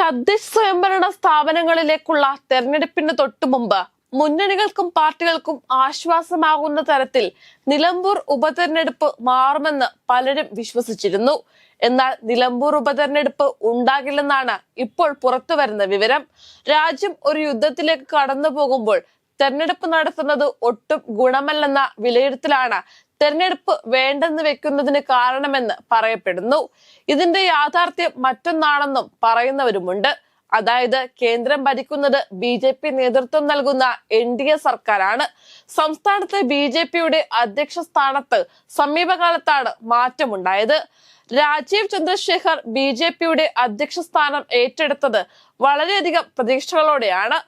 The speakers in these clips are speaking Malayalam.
തദ്ദേശ സ്വയംഭരണ സ്ഥാപനങ്ങളിലേക്കുള്ള തെരഞ്ഞെടുപ്പിന് തൊട്ടു മുമ്പ് മുന്നണികൾക്കും പാർട്ടികൾക്കും ആശ്വാസമാകുന്ന തരത്തിൽ നിലമ്പൂർ ഉപതെരഞ്ഞെടുപ്പ് മാറുമെന്ന് പലരും വിശ്വസിച്ചിരുന്നു. എന്നാൽ നിലമ്പൂർ ഉപതെരഞ്ഞെടുപ്പ് ഉണ്ടാകില്ലെന്നാണ് ഇപ്പോൾ പുറത്തു വരുന്ന വിവരം. രാജ്യം ഒരു യുദ്ധത്തിലേക്ക് കടന്നു പോകുമ്പോൾ തെരഞ്ഞെടുപ്പ് നടത്തുന്നത് ഒട്ടും ഗുണമല്ലെന്ന വിലയിരുത്തലാണ് തെരഞ്ഞെടുപ്പ് വേണ്ടെന്ന് വെക്കുന്നതിന് കാരണമെന്ന് പറയപ്പെടുന്നു. ഇതിന്റെ യാഥാർത്ഥ്യം മറ്റൊന്നാണെന്നും പറയുന്നവരുമുണ്ട്. അതായത് കേന്ദ്രം ഭരിക്കുന്നത് ബി ജെ പി നേതൃത്വം നൽകുന്ന എൻ ഡി എ സർക്കാരാണ്. സംസ്ഥാനത്തെ ബി ജെ പിയുടെ അധ്യക്ഷ സ്ഥാനത്ത് സമീപകാലത്താണ് മാറ്റമുണ്ടായത്. രാജീവ് ചന്ദ്രശേഖർ ബി ജെ പിയുടെ അധ്യക്ഷ സ്ഥാനം ഏറ്റെടുത്തത് വളരെയധികം പ്രതീക്ഷകളോടെയാണ്.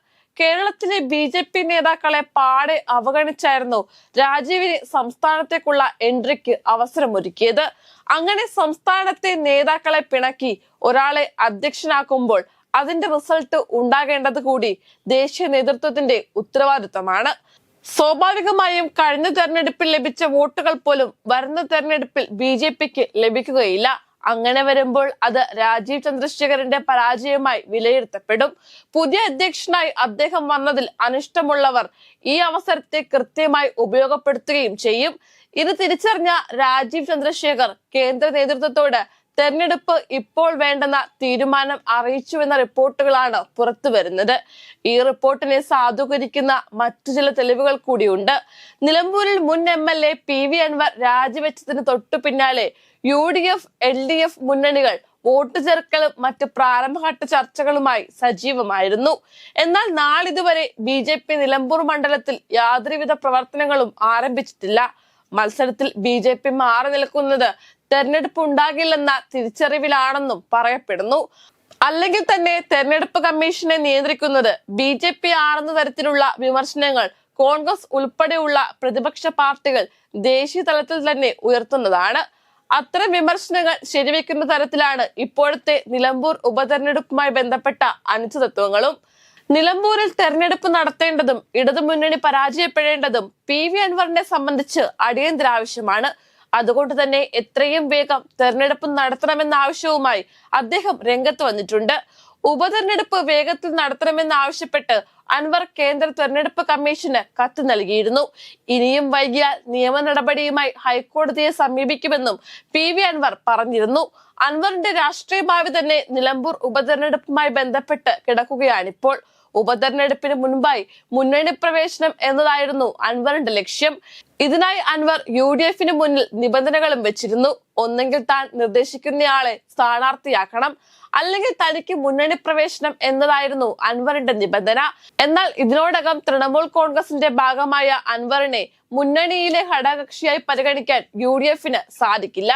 കേരളത്തിലെ ബി ജെ പി നേതാക്കളെ പാടെ അവഗണിച്ചായിരുന്നു രാജീവിന് സംസ്ഥാനത്തേക്കുള്ള എൻട്രിക്ക് അവസരമൊരുക്കിയത്. അങ്ങനെ സംസ്ഥാനത്തെ നേതാക്കളെ പിണക്കി ഒരാളെ അധ്യക്ഷനാക്കുമ്പോൾ അതിന്റെ റിസൾട്ട് ഉണ്ടാകേണ്ടത് കൂടി ദേശീയ നേതൃത്വത്തിന്റെ ഉത്തരവാദിത്തമാണ്. സ്വാഭാവികമായും കഴിഞ്ഞ തെരഞ്ഞെടുപ്പിൽ ലഭിച്ച വോട്ടുകൾ പോലും വരുന്ന തെരഞ്ഞെടുപ്പിൽ ബി ലഭിക്കുകയില്ല. അങ്ങനെ വരുമ്പോൾ അത് രാജീവ് ചന്ദ്രശേഖരന്റെ പരാജയമായി വിലയിരുത്തപ്പെടും. പുതിയ അധ്യക്ഷനായി അദ്ദേഹം വന്നതിൽ അനിഷ്ടമുള്ളവർ ഈ അവസരത്തെ കൃത്യമായി ഉപയോഗപ്പെടുത്തുകയും ചെയ്യും. ഇത് തിരിച്ചറിഞ്ഞ രാജീവ് ചന്ദ്രശേഖർ കേന്ദ്ര നേതൃത്വത്തോട് തെരഞ്ഞെടുപ്പ് ഇപ്പോൾ വേണ്ടെന്ന തീരുമാനം അറിയിച്ചുവെന്ന റിപ്പോർട്ടുകളാണ് പുറത്തു വരുന്നത്. ഈ റിപ്പോർട്ടിനെ സാധൂകരിക്കുന്ന മറ്റു ചില തെളിവുകൾ കൂടിയുണ്ട്. നിലമ്പൂരിൽ മുൻ M L A P V Anvar രാജിവെച്ചതിന് തൊട്ടു പിന്നാലെ U D F L D F മുന്നണികൾ വോട്ട് ചേർക്കലും മറ്റ് പ്രാരംഭഘട്ട ചർച്ചകളുമായി സജീവമായിരുന്നു. എന്നാൽ നാളിതുവരെ ബി ജെ പി നിലമ്പൂർ മണ്ഡലത്തിൽ യാതൊരുവിധ പ്രവർത്തനങ്ങളും ആരംഭിച്ചിട്ടില്ല. മത്സരത്തിൽ ബി ജെ പി മാറി നിൽക്കുന്നത് തെരഞ്ഞെടുപ്പ് ഉണ്ടാകില്ലെന്ന തിരിച്ചറിവിലാണെന്നും പറയപ്പെടുന്നു. അല്ലെങ്കിൽ തന്നെ തെരഞ്ഞെടുപ്പ് കമ്മീഷനെ നിയന്ത്രിക്കുന്നത് ബി ജെ പി ആണെന്ന തരത്തിലുള്ള വിമർശനങ്ങൾ കോൺഗ്രസ് ഉൾപ്പെടെയുള്ള പ്രതിപക്ഷ പാർട്ടികൾ ദേശീയ തലത്തിൽ തന്നെ ഉയർത്തുന്നതാണ്. അത്തരം വിമർശനങ്ങൾ ശരിവെക്കുന്ന തരത്തിലാണ് ഇപ്പോഴത്തെ നിലമ്പൂർ ഉപതെരഞ്ഞെടുപ്പുമായി ബന്ധപ്പെട്ട അനിശ്ചിതത്വങ്ങളും. നിലമ്പൂരിൽ തെരഞ്ഞെടുപ്പ് നടത്തേണ്ടതും ഇടതുമുന്നണി പരാജയപ്പെടേണ്ടതും പി വി അൻവറിനെ സംബന്ധിച്ച് അടിയന്തര ആവശ്യമാണ്. അതുകൊണ്ട് തന്നെ എത്രയും വേഗം തെരഞ്ഞെടുപ്പ് നടത്തണമെന്ന ആവശ്യവുമായി അദ്ദേഹം രംഗത്ത് വന്നിട്ടുണ്ട്. ഉപതെരഞ്ഞെടുപ്പ് വേഗത്തിൽ നടത്തണമെന്ന് ആവശ്യപ്പെട്ട് അൻവർ കേന്ദ്ര തെരഞ്ഞെടുപ്പ് കമ്മീഷന് കത്ത് നൽകിയിരുന്നു. ഇനിയും വൈകിയാൽ നിയമ നടപടിയുമായി ഹൈക്കോടതിയെ സമീപിക്കുമെന്നും പി വി അൻവർ പറഞ്ഞിരുന്നു. അൻവറിന്റെ രാഷ്ട്രീയ ഭാവി തന്നെ നിലമ്പൂർ ഉപതെരഞ്ഞെടുപ്പുമായി ബന്ധപ്പെട്ട് കിടക്കുകയാണിപ്പോൾ. ഉപതെരഞ്ഞെടുപ്പിന് മുൻപായി മുന്നണി പ്രവേശനം എന്നതായിരുന്നു അൻവറിന്റെ ലക്ഷ്യം. ഇതിനായി അൻവർ യു ഡി എഫിന് മുന്നിൽ നിബന്ധനകളും വെച്ചിരുന്നു. ഒന്നെങ്കിൽ താൻ നിർദ്ദേശിക്കുന്നയാളെ സ്ഥാനാർത്ഥിയാക്കണം. അല്ലെങ്കിൽ തനിക്ക് മുന്നണി പ്രവേശനം എന്നതായിരുന്നു അൻവറിന്റെ നിബന്ധന. എന്നാൽ ഇതിനോടകം തൃണമൂൽ കോൺഗ്രസിന്റെ ഭാഗമായ അൻവറിനെ മുന്നണിയിലെ ഘടകകക്ഷിയായി പരിഗണിക്കാൻ യു ഡി എഫിന് സാധിക്കില്ല.